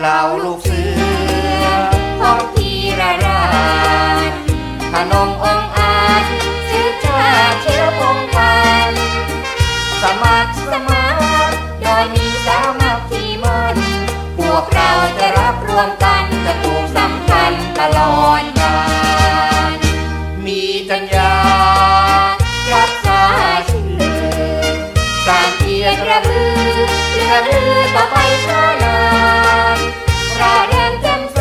เหล่าลูกเสือของพีระรานพนมองอาจสืบชาติเชื้อพงพันสมัครสมารโดยมีสามักคีมันพวกเราจะรับรวมกันจะภูมิสำคัญตลอดกาลมีจัญญารักษาชื่อสร้างเกียรตระบือเรือลือต่อไปชานา ร่รงจ่ใส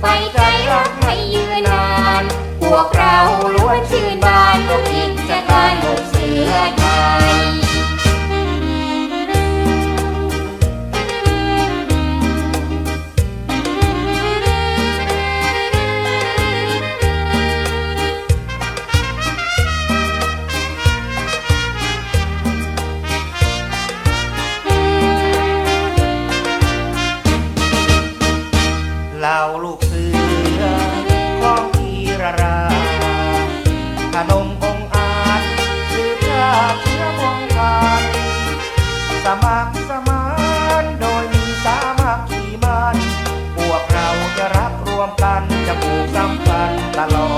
ไฟใจรักให้ยืนนาน พวกเราล้วนชื่นบานลูกอินจะกลายลูกเสือไทย มัครสมานโดยมีสามัคคีมันพวกเราจะรักรวมกันจะผูกสัมพันธ์ตลอด